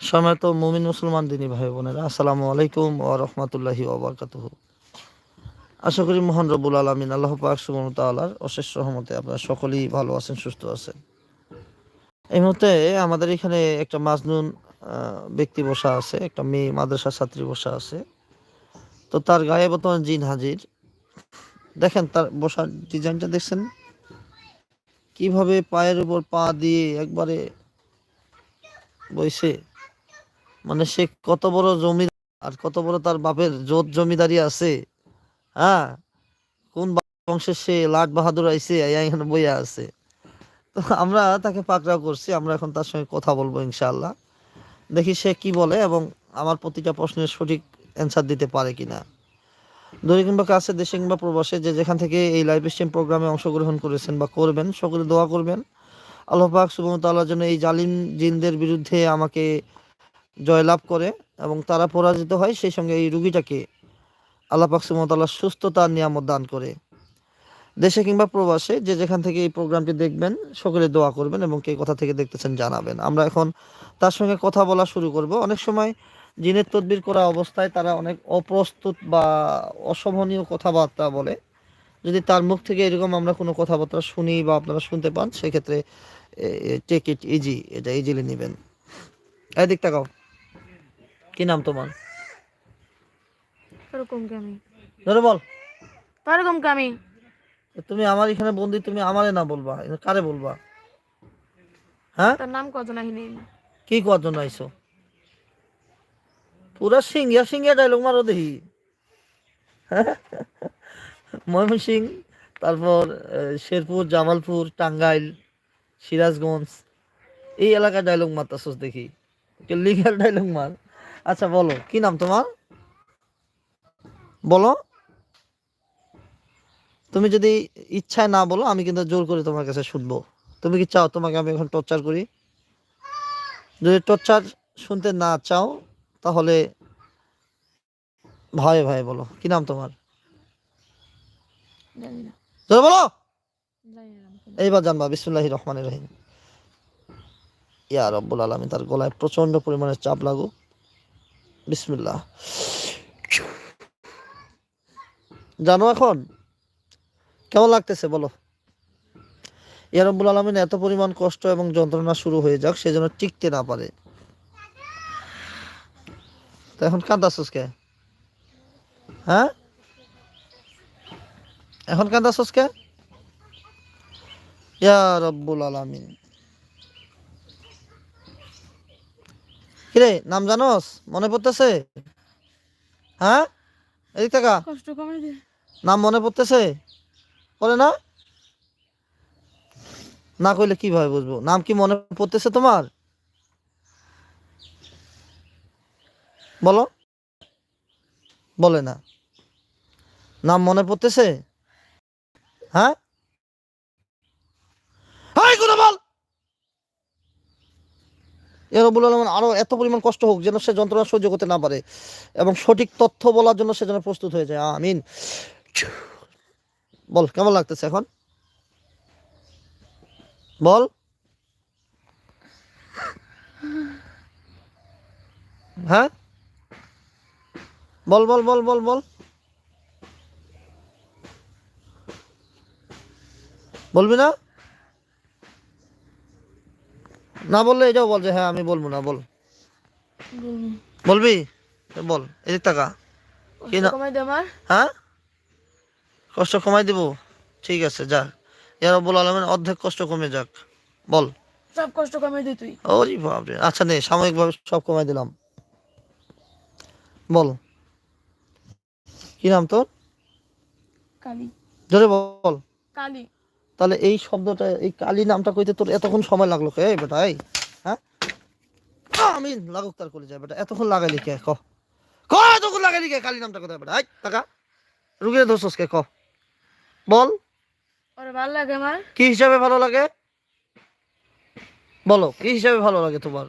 সময়ত মুমিন মুসলমান দিনী ভাই বোনেরা। আসসালামু আলাইকুম ও রহমতুল্লাহি ওবরকাতুহ আশা করি মোহন রবুল আলমিন আল্লাহ পাক সুবন তাল্লার অশেষ রহমতে আপনারা সকলেই ভালো আছেন, সুস্থ আছেন। এই মুহূর্তে আমাদের এখানে একটা মাজনুন ব্যক্তি বসা আছে, একটা মেয়ে মাদ্রাসা ছাত্রী বসা আছে। তো তার গায়ে বর্তমান জিন হাজির। দেখেন তার বসার ডিজাইনটা দেখছেন? কীভাবে পায়ের উপর পা দিয়ে একবারে বইছে? মানে সে কত বড় জমি আর কত বড় তার বাপের জোত জমিদারি আছে হ্যাঁ? কোন বংশের সে লাট বাহাদুর আইসে এখানে বইয়া আছে। তো আমরা তাকে পাকড়াও করছি, আমরা এখন তার সঙ্গে কথা বলব ইনশাল্লাহ দেখি সে কি বলে এবং আমার প্রতিটা প্রশ্নের সঠিক অ্যান্সার দিতে পারে কিনা। দূরে কিংবা কাছে, দেশে কিংবা প্রবাসে যে যেখান থেকে এই লাইভ স্ট্রিম প্রোগ্রামে অংশগ্রহণ করেছেন বা করবেন, সকলে দোয়া করবেন। আল্লাহ পাক সুবহতাল্লাহর জন্য এই জালিম জিনদের বিরুদ্ধে আমাকে জয়লাভ করে এবং তারা পরাজিত হয়, সেই সঙ্গে এই রুগীটাকে আল্লাহ পাক সুবহতাল্লাহ সুস্থতার নিয়ামত দান করে। দেশে কিংবা প্রবাসে যে যেখান থেকে এই প্রোগ্রামটি দেখবেন, সকলে দোয়া করবেন এবং কে কথা থেকে দেখতেছেন জানাবেন। আমরা এখন তার সঙ্গে কথা বলা শুরু করব। অনেক সময় জিনের তদবির করা অবস্থায় তারা অনেক অপ্রস্তুত বা অশোভনীয় কথাবার্তা বলে। যদি তার মুখ থেকে এরকম আমরা কোনো কথাবার্তা শুনি বা আপনারা শুনতে পান, সেক্ষেত্রে টেক ইট ইজি এটা ইজিলি নেবেন। এদিক তাকাও কি নাম তোমার? ওরকম কামি ধরে বল। ওরকম কামি তুমি আমার এখানে বন্দি তুমি আমারে না বলবা কারে বলবা? হ্যাঁ? তার নাম কত নাহি নেই কি করার জন্য আইসো পুরা সিঙ্গিয়া সিঙ্গিয়া ডায়লগ মারো দেখি। ময়মনসিং তারপর আহ, শেরপুর জামালপুর টাঙ্গাইল সিরাজগঞ্জ এই এলাকায় ডায়লগ মারতাছস দেখি। লিগাল ডায়লগ মার। আচ্ছা বলো কি নাম তোমার? বলো। তুমি যদি ইচ্ছায় না বলো আমি কিন্তু জোর করে তোমার কাছে শুনব। তুমি কি চাও তোমাকে আমি এখন টর্চার করি? যদি টর্চার শুনতে না চাও তাহলে ভয়ে ভয়ে বলো। কি নাম তোমার? বলো। এইবার জানবা বিসমুল্লাহ রহমান রহিম। ইয়া রব্বুল আলমী তার গলায় প্রচণ্ড পরিমাণে চাপ লাগুক। বিসমিল্লাহ। জানো এখন? কেমন লাগতেছে বলো? ইয়া রব্বুল আলমিন, এত পরিমাণ কষ্ট এবং যন্ত্রণা শুরু হয়ে যাক সে যেন টিকতে না পারে। তো এখন কান্দাসুস কে? হ্যাঁ? এখন কান্দাসুস কে? ইয়া রব্বুল আলামিন। কিরে নাম জানোস? মনে পড়তেছে? হ্যাঁ? এদিক টাকা কষ্ট কমে দে। নাম মনে পড়তেছে? পড়ে না? না কইলে কীভাবে বুঝব? নাম কি মনে পড়তেছে তোমার? বলো। বলে না। নাম মনে পড়তেছে? হ্যাঁ? হাই করে বল এ রব্বুল আলমান আরও এত পরিমাণ কষ্ট হোক যেন সে যন্ত্রণা সহ্য করতে না পারে এবং সঠিক তথ্য বলার জন্য সে যেন প্রস্তুত হয়ে যায়। আমিন। বল, কেমন লাগতেছে এখন? বল। হ্যাঁ? বল বল বল বল বল। বলবি না? না বললে এটাও বল যে হ্যাঁ আমি বলব না বল। বলবি। বল এদিক টাকা। কি না। কমাই দে আমার। হ্যাঁ? কষ্ট কমাই দিব? ঠিক আছে যা। ইয়া রব্বুল আলমের অর্ধেক কষ্ট কমে যাক। বল। সব কষ্ট কমাই দে তুই। ওরে বাপরে। আচ্ছা নে সাময়িকভাবে সব কমাই দিলাম। বল। কি নাম তোর? কালি। জোরে বল। কালি। তাহলে এই শব্দটা এই কালী নামটা কইতে তোর এতক্ষণ সময় লাগল কে? এই বেটা এই হ্যাঁ? আমি লাগুক তার করে যাই বেটা এতক্ষণ লাগাইলি কে? ক। ক এতক্ষণ লাগাইলি কে? কালী নামটা কোথায় বেটা? টাকা রুগীর ধরছস কে? ক। বল। ওরে ভালো লাগে আমার। কি হিসাবে ভালো লাগে? বলো কি হিসাবে ভালো লাগে তোমার?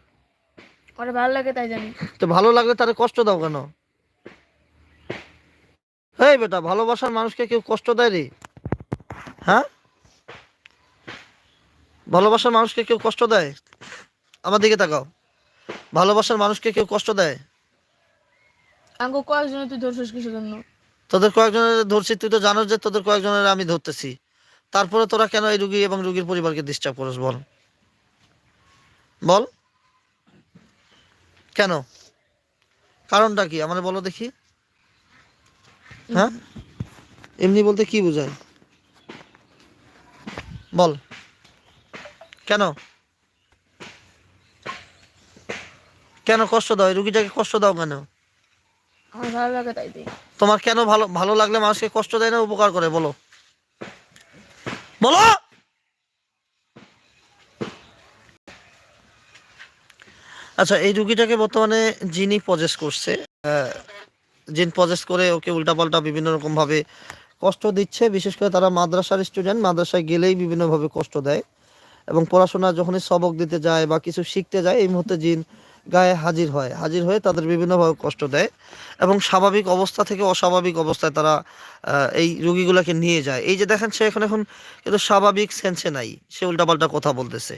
ওরে ভালো লাগে তাই জানি। তো ভালো লাগলে তারে কষ্ট দাও কেন? এই বেটা ভালোবাসার মানুষকে কেউ কষ্ট দেয় রে হ্যাঁ? ভালোবাসার মানুষকে কেউ কষ্ট দেয়? আমার দিকে তাকাও। ভালোবাসার মানুষকে কেউ কষ্ট দেয়? আঙ্কু কয়েকজনে তুই ধরছিস কিসের জন্য? তোদের কয়েকজনের ধরছি তুই তো জানোস যে তোদের কয়েকজনের আমি ধরতেছি। তারপরে তোরা কেন এই রুগী এবং রুগীর পরিবারকে ডিস্টার্ব করিস বল। বল। কেন? কারণটা কি? আমার বলো দেখি। হ্যাঁ? এমনি বলতে কি বোঝায়? বল। কেন? কেন কষ্ট দাও? রুগীটাকে কষ্ট দাও কেন? আমার ভালো লাগে তাই দিই তোমার কেন ভালো ভালো লাগলে মানুষকে কষ্ট দেয় না উপকার করে? বলো। বলো! আচ্ছা এই রুগীটাকে বর্তমানে যিনি পজেস করছে জিন পজেস করে ওকে উল্টাপাল্টা বিভিন্ন রকম ভাবে কষ্ট দিচ্ছে বিশেষ করে তারা মাদ্রাসার স্টুডেন্ট মাদ্রাসায় গেলেই বিভিন্নভাবে কষ্ট দেয়। এবং পড়াশোনা যখনই সবক দিতে যায় বা কিছু শিখতে যায়, এই মুহূর্তে জিন গায়ে হাজির হয়। হাজির হয়ে তাদের বিভিন্নভাবে কষ্ট দেয় এবং স্বাভাবিক অবস্থা থেকে অস্বাভাবিক অবস্থায় তারা এই রুগীগুলোকে নিয়ে যায়। এই যে দেখেন, সে এখন এখন কিন্তু স্বাভাবিক সেন্সে নাই। সে উল্টাপাল্টা কথা বলতেছে।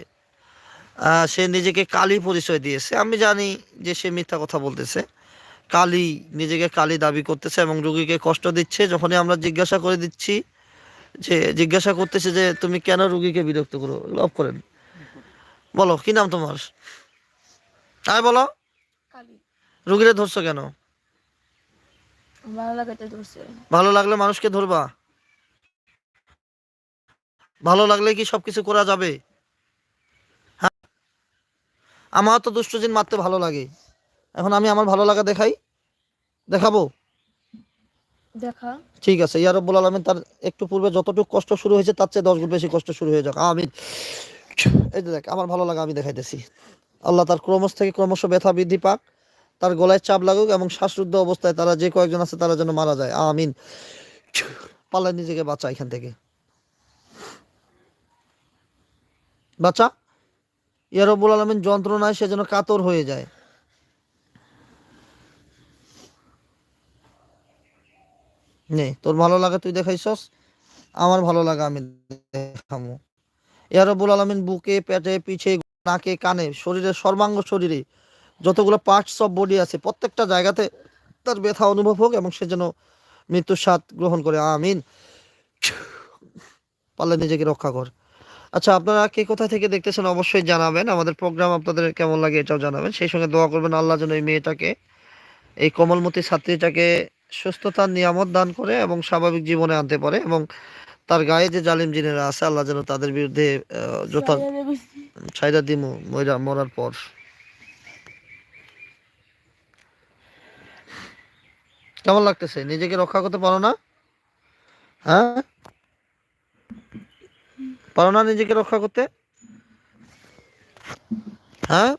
সে নিজেকে কালি পরিচয় দিয়েছে। আমি জানি যে সে মিথ্যা কথা বলতেছে। কালি নিজেকে কালি দাবি করতেছে এবং রুগীকে কষ্ট দিচ্ছে। যখনই আমরা জিজ্ঞাসা করে দিচ্ছি যে জিজ্ঞাসা করতেছে যে তুমি কেন রুগীকে বিরক্ত করো? লভ করেন। বলো কি নাম তোমার? আয় বলো। রুগীরে ধরছো কেন? ভালো লাগলে মানুষকে ধরবা। ভালো লাগলে কি সবকিছু করা যাবে? হ্যাঁ? আমার তো দুষ্টজিন মারতে ভালো লাগে। এখন আমি আমার ভালো লাগা দেখাই। দেখাবো? দেখা। ঠিক আছে ইয়া রব্বুল আলমিন তার একটু পূর্বে যতটুকু কষ্ট শুরু হয়েছে তার চেয়ে দশ গুণ বেশি কষ্ট শুরু হয়ে যাক। আমি এই দেখ, আমার ভালো লাগা আমি দেখাইতেছি। আল্লাহ তার ক্রমশ থেকে ক্রমশ ব্যথা বৃদ্ধি পাক, তার গলায় চাপ লাগুক এবং শ্বাসরুদ্ধ অবস্থায় তারা যে কয়েকজন আছে তারা যেন মারা যায়। আমিন। পাল্লা নিজেকে বাঁচা এখান থেকে। বাচ্চা ইয়া রব্বুল আলমিন যন্ত্রণায় সে যেন কাতর হয়ে যায়। নে, তোর ভালো লাগে তুই দেখাইছস? আমার ভালো লাগে আমি দেখামো। ইয়া রব্বুল আলমিন বুকে, পেটে পিছে নাকে, কানে শরীরের সর্বাঙ্গ শরীরে যতগুলো পার্টস অফ বডি আছে, প্রত্যেকটা জায়গাতে তার ব্যথা অনুভব হোক এবং সে যেন মৃত্যুর স্বাদ গ্রহণ করে। আমিন। পারলে নিজেকে রক্ষা কর। আচ্ছা আপনারা কে কোথা থেকে দেখতেছেন অবশ্যই জানাবেন। আমাদের প্রোগ্রাম আপনাদের কেমন লাগে এটাও জানাবেন। সেই সঙ্গে দোয়া করবেন, আল্লাহ যেন এই মেয়েটাকে, এই কোমলমতি ছাত্রীটাকে সুস্থতার নিয়ামত দান করে এবং স্বাভাবিক জীবনে আনতে পারে এবং তার গায়ে যে জালিম জিনেরা আছে আল্লাহ যেন তাদের বিরুদ্ধে যথা দিমু মইরা মরার পর। কেমন লাগতেছে? নিজেকে রক্ষা করতে পারো না? হ্যাঁ? পারো না নিজেকে রক্ষা করতে? হ্যাঁ?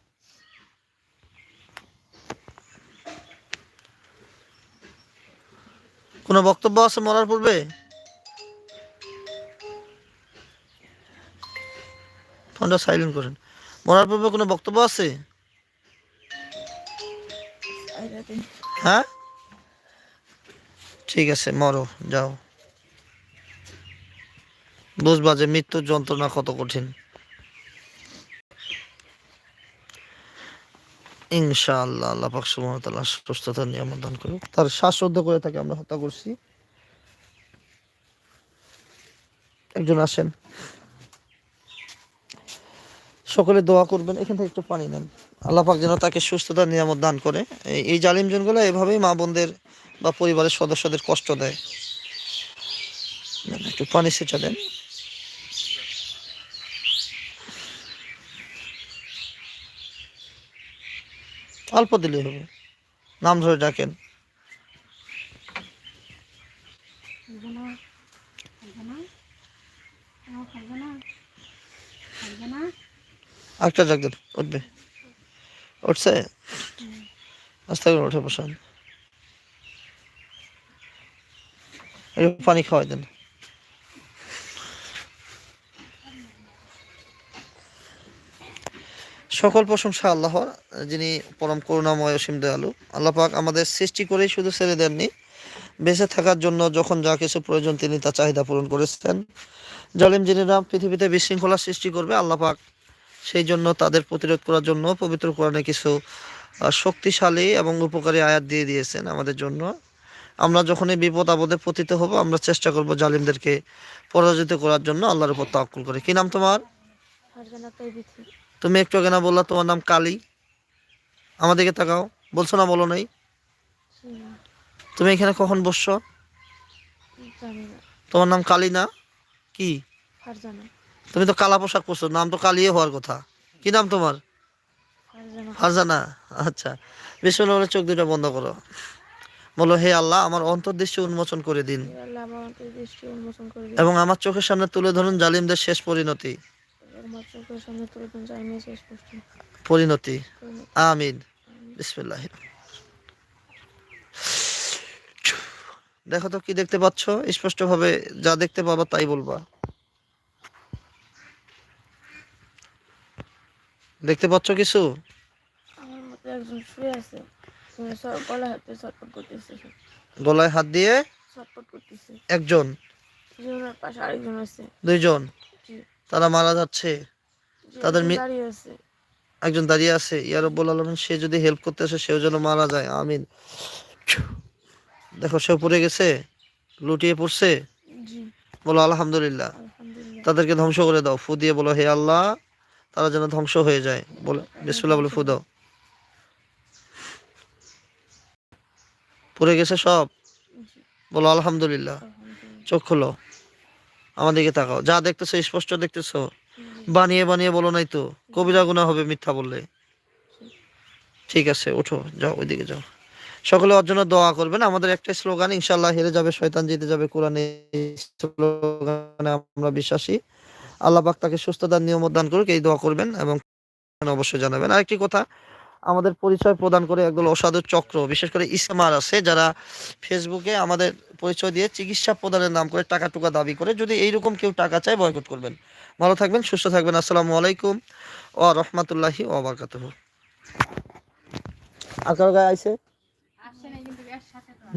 কোনো বক্তব্য আছে মরার পূর্বে? ফোনটা সাইলেন্ট করেন। মরার পূর্বে কোনো বক্তব্য আছে? হ্যাঁ? ঠিক আছে, মরো, যাও। বুঝবা যে মৃত্যুর যন্ত্রণা কত কঠিন। ইনশাআল্লাহ, আল্লাহ পাক তাআলা সুস্থতার নিয়ামত দান করুক। তার শ্বাসরুদ্ধ করে তাকে আমরা হত্যা করছি। একজন আসেন। সকলে দোয়া করবেন, এখান থেকে একটু পানি নেন। আল্লাহ পাক যেন তাকে সুস্থতার নিয়ামত দান করে। এই- জালিম জনগুলো এভাবেই মা বোনদের বা পরিবারের সদস্যদের কষ্ট দেয়। একটু পানি সেটা দেন। অল্প দিলে হবে। নাম ধরে ডাকেন। একটা ডাক উঠবে। উঠছে? আস্তে করে উঠে বসান। পানি খাওয়াই দেন। সকল প্রশংসা আল্লাহর, যিনি পরম করুণাময় অসীম দয়ালু। আল্লাহ পাক আমাদের সৃষ্টি করেই শুধু ছেড়ে দেননি, বেঁচে থাকার জন্য যখন যা কিছু প্রয়োজন তিনি তা চাহিদা পূরণ করেছেন। জালিম যিনিরা পৃথিবীতে বিশৃঙ্খলা সৃষ্টি করবে, আল্লাহ পাক সেই জন্য তাদের প্রতিরোধ করার জন্য পবিত্র কোরআনে কিছু শক্তিশালী এবং উপকারী আয়াত দিয়ে দিয়েছেন আমাদের জন্য। আমরা যখনই বিপদ আপদে পতিত হব, আমরা চেষ্টা করব জালিমদেরকে পরাজিত করার জন্য আল্লাহর উপর তাক্কুল করে। কি নাম তোমার? তুমি একটু আগে না বললা তোমার নাম কালী। আমাদেরকে তাকাও। বলছো না বলো নাই? তুমি এখানে কখন বসছো? তোমার নাম কালী না? কি? তুমি তো কালা পোশাক পরছো নাম তো কালিয়ে হওয়ার কথা। কি নাম তোমার? ফারজানা। আচ্ছা। বলে চোখ দুটো বন্ধ করো। বলো হে আল্লাহ আমার অন্তর্দৃষ্টি উন্মোচন করে দিন। এবং আমার চোখের সামনে তুলে ধরুন জালিমদের শেষ পরিণতি। আমার চোখের সামনে তুলে দিন যাইনি শেষ পর্যন্ত পরিণতি। আমিন। বিসমিল্লাহ দেখো তো কি দেখতে পাচ্ছ? স্পষ্টভাবে যা দেখতে পাবা তাই বলবা। দেখতে পাচ্ছ কিছু? আমার মতো একজন শুয়ে আছে। করতেছে গলায় হাত দিয়ে করতেছে। একজন। পাশে আরেকজন আছে। দুইজন। তারা মারা যাচ্ছে। তাদের একজন দাঁড়িয়ে আছে। ইয়ারব্বুল আলমিন সে যদি হেল্প করতে আসে সেও যেন মারা যায়। আমিন। দেখো সে পড়ে গেছে লুটিয়ে পড়ছে। বলো আলহামদুলিল্লাহ। তাদেরকে ধ্বংস করে দাও। ফু দিয়ে বলো হে আল্লাহ তারা যেন ধ্বংস হয়ে যায়। বলে বিসমিল্লাহ বলে ফু দাও। পড়ে গেছে সব। বলো আলহামদুলিল্লাহ। চোখ খোলো। আমাদেরকে তাকাও। যা দেখতেছো, স্পষ্ট দেখতেছো। বানিয়ে বানিয়ে বলো নাই তো। কবিরা গুণা হবে মিথ্যা বললে। ঠিক আছে, ওঠো, যাও, ওইদিকে যাও। সকলে ওর জন্য দোয়া করবেন। আমাদের একটা স্লোগান ইনশাল্লাহ হেরে যাবে শয়তান, জিতে যাবে কোরআনে। স্লোগানে আমরা বিশ্বাসী। আল্লাহ পাক তাকে সুস্থতার নিয়ম দান করুক, এই দোয়া করবেন এবং অবশ্যই জানাবেন। আরেকটি কথা আমাদের পরিচয় প্রদান করে একদল অসাধু চক্র, বিশেষ করে ইসমার আছে, যারা ফেসবুকে আমাদের পরিচয় দিয়ে চিকিৎসা প্রদানের নাম করে টাকা টুকা দাবি করে। যদি এইরকম কেউ টাকা চায়, বয়কট করবেন। ভালো থাকবেন, সুস্থ থাকবেন। আসসালামু আলাইকুম ও রহমতুল্লাহি ও আকার গায়ে আইছে?